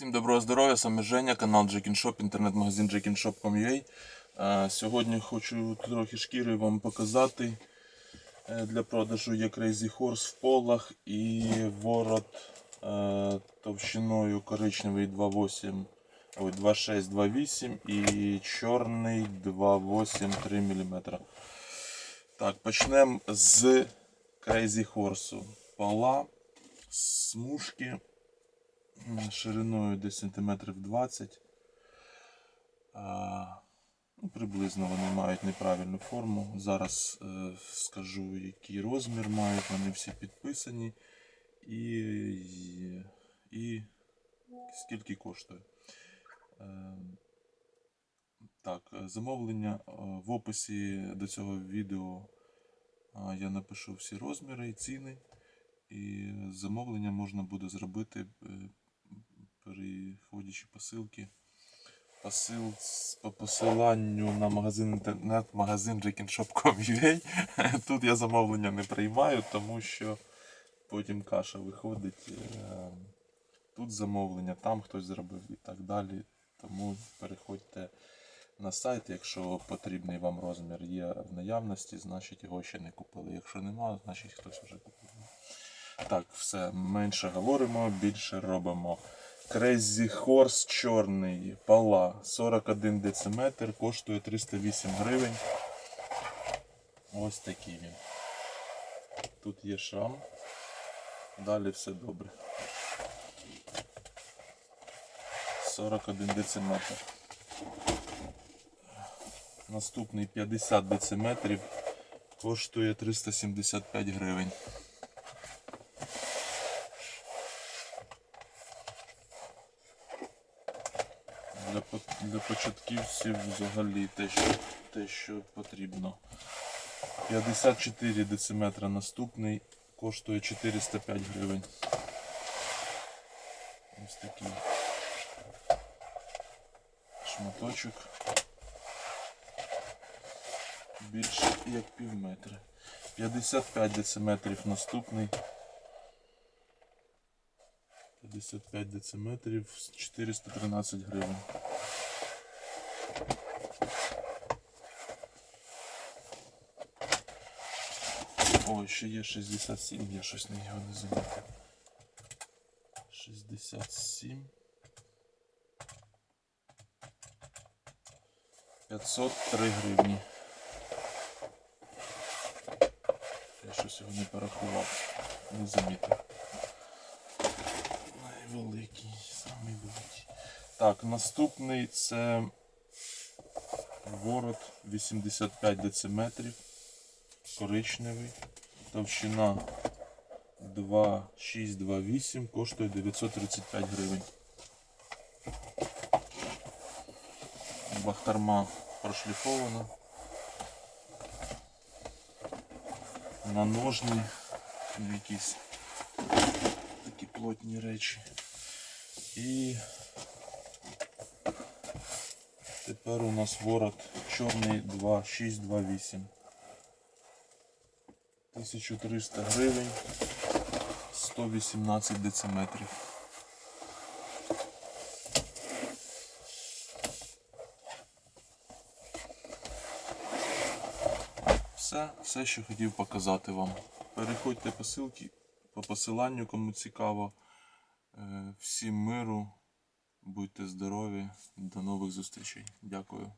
Всім доброго здоров'я, саме Женя, канал Shop, інтернет-магазин jekinshop.com.ua. Е, Сьогодні хочу трохи шкіри вам показати. Е, Для продажу є Crazy Horse в полах і ворот е, товщиною коричневий 2,8, ой, 2,6, 2,8 і чорний 2,8 3 мм. Так, почнемо з Crazy Horse. Пола, смужки шириною десь сантиметрів 20. Ну, приблизно вони мають неправильну форму. Зараз е, скажу, який розмір мають, вони всі підписані. І, і, і скільки коштує. Е, так, е, замовлення е, в описі до цього відео я напишу всі розміри і ціни. І замовлення можна буде зробити, е, переходячи посилки. Посил по посиланню на магазин інтернет-магазин jekinshop.com.ua. Тут я замовлення не приймаю, тому що потім каша виходить. е, Тут замовлення, там хтось зробив і так далі. Тому переходьте на сайт, якщо потрібний вам розмір є в наявності, значить його ще не купили. Якщо немає, значить хтось вже купив. Так, все, менше говоримо, більше робимо. Crazy Horse чорний, пала 41 дециметр, коштує 308 гривень. Ось такий він. Тут є шрам. Далі все добре. 41 дециметр. Наступний 50 дециметрів коштує 375 гривень. Для, початківців взагалі те, що, те, що потрібно. 54 дециметра наступний коштує 405 гривень. Ось такий шматочок. Більше як пів метра. 55 дециметрів наступний. 55 дециметрів 413 гривень. О, ще є 67, я щось на його не замітив. 67. 503 гривні. Я щось його не порахував, не замітив. Найвеликий, самий великий. Так, наступний це ворот 85 дециметрів, коричневий, товщина 2,6-2,8, коштує 935 гривень. Бахтарма прошліфована. На ножні якісь такі плотні речі. І тепер у нас ворот чорний 2628. 1300 гривень, 118 дециметрів. Все, все, що хотів показати вам. Переходьте по ссылці, по посиланню, кому цікаво. Е, Всім миру, будьте здорові, до нових зустрічей. Дякую.